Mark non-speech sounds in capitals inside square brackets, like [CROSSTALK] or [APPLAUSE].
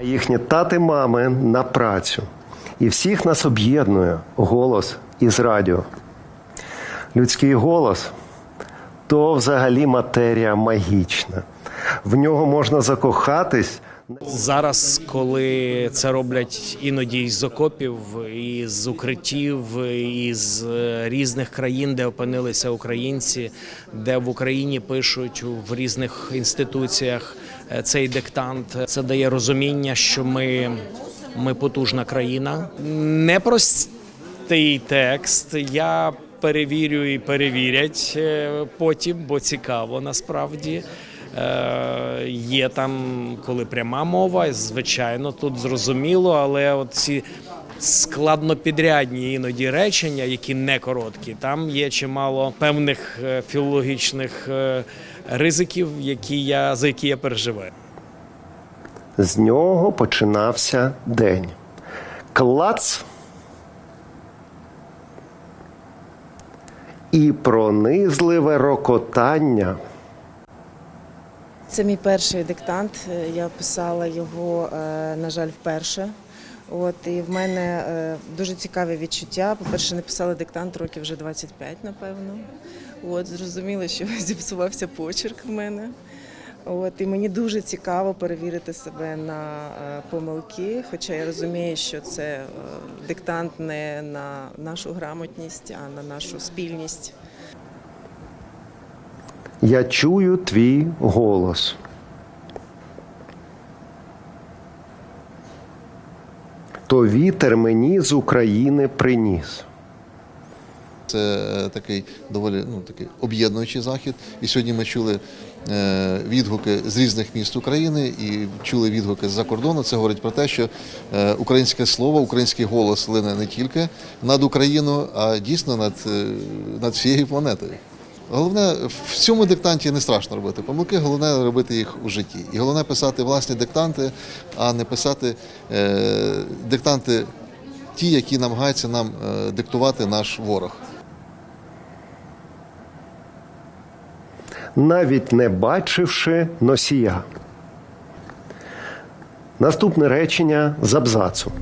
Їхні тати мами на працю. І всіх нас об'єднує голос із радіо. Людський голос то взагалі матерія магічна. В нього можна закохатись. Зараз, коли це роблять іноді із окопів, із укриттів, із е, різних країн, де опинилися українці, де в Україні пишуть в різних інституціях цей диктант, це дає розуміння, що ми, ми потужна країна. Непростий текст. Я перевірю і перевірять е, потім, бо цікаво насправді. Е, Є там, коли пряма мова, звичайно, тут зрозуміло, але от ці складнопідрядні іноді речення, які не короткі, там є чимало певних е, філологічних е, ризиків, які я, за які я переживаю. З нього починався день. Клац. І пронизливе рокотання. Це мій перший диктант. Е, Я писала його, на жаль, вперше. От і в мене е, дуже цікаве відчуття. По-перше, написала диктант років вже 25, напевно. От зрозуміло, що [LAUGHS] зіпсувався почерк в мене. От і мені дуже цікаво перевірити себе на е, помилки, хоча я розумію, що це е, диктант не на нашу грамотність, а на нашу спільність. Я чую твій голос. То вітер мені з України приніс. Це е, такий доволі ну, такий об'єднуючий захід. І сьогодні ми чули е, відгуки з різних міст України і чули відгуки з-за кордону. Це говорить про те, що е, українське слово, український голос лине не тільки над Україною, а дійсно над, над всією планетою. Головне в цьому диктанті не страшно робити помилки, головне робити їх у житті. І головне писати власні диктанти, а не писати е, диктанти ті, які намагаються нам е, диктувати наш ворог. навіть не бачивши носія. Наступне речення з абзацу.